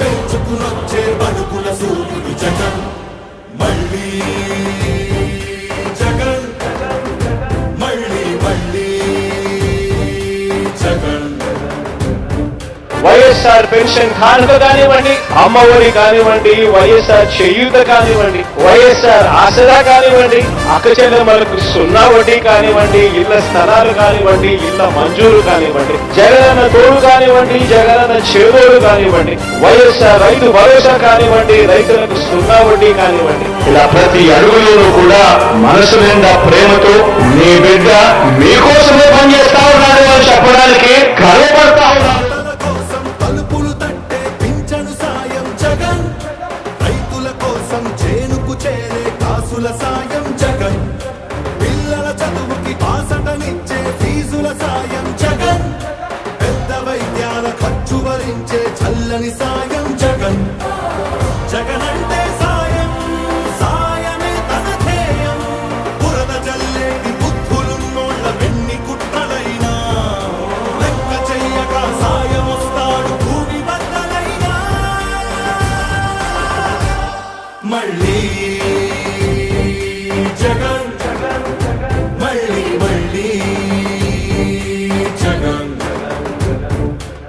సైతం వైఎస్ఆర్ పెన్షన్ కానుక కానివ్వండి అమ్మఒడి కానివ్వండి వైఎస్ఆర్ చేయూత కానివ్వండి వైఎస్ఆర్ ఆసరా కానివ్వండి అక్కచెల్లెమ్మలకు సున్నా వడ్డీ కానివ్వండి ఇళ్ళ స్థలాలు కానివ్వండి ఇళ్ళ మంజూరు కానివ్వండి జగనన్న తోడు కానివ్వండి జగనన్న చేదోడు కానివ్వండి వైఎస్ఆర్ రైతు భరోసా కానివ్వండి రైతులకు సున్నా వడ్డీ కానివ్వండి. ఇలా ప్రతి అడుగులోనూ కూడా మనసు నిండా ప్రేమతో మీ బిడ్డ మీకు కాసుల సాయం జగన్. పిల్లల చదువుకి బాసటనిచ్చే ఫీజుల సాయం జగన్. పెద్ద వైద్యాల ఖర్చు భరించే చల్లని సాయం జగన్. జగన్ అంటే సాయం సాయమే తన ధ్యేయం. బురద జల్లేటి బుద్ధులున్నోళ్ళ వెన్ని కుట్రలైనా. లెక్క చెయ్యక సాయం వస్తాడు భూమి బద్దలైనా. మళ్ళీ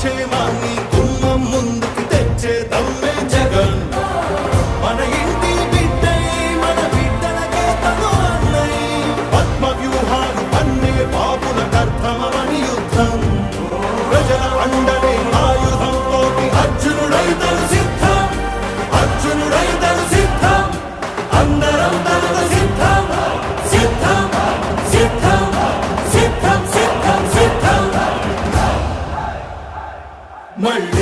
সে মানি money.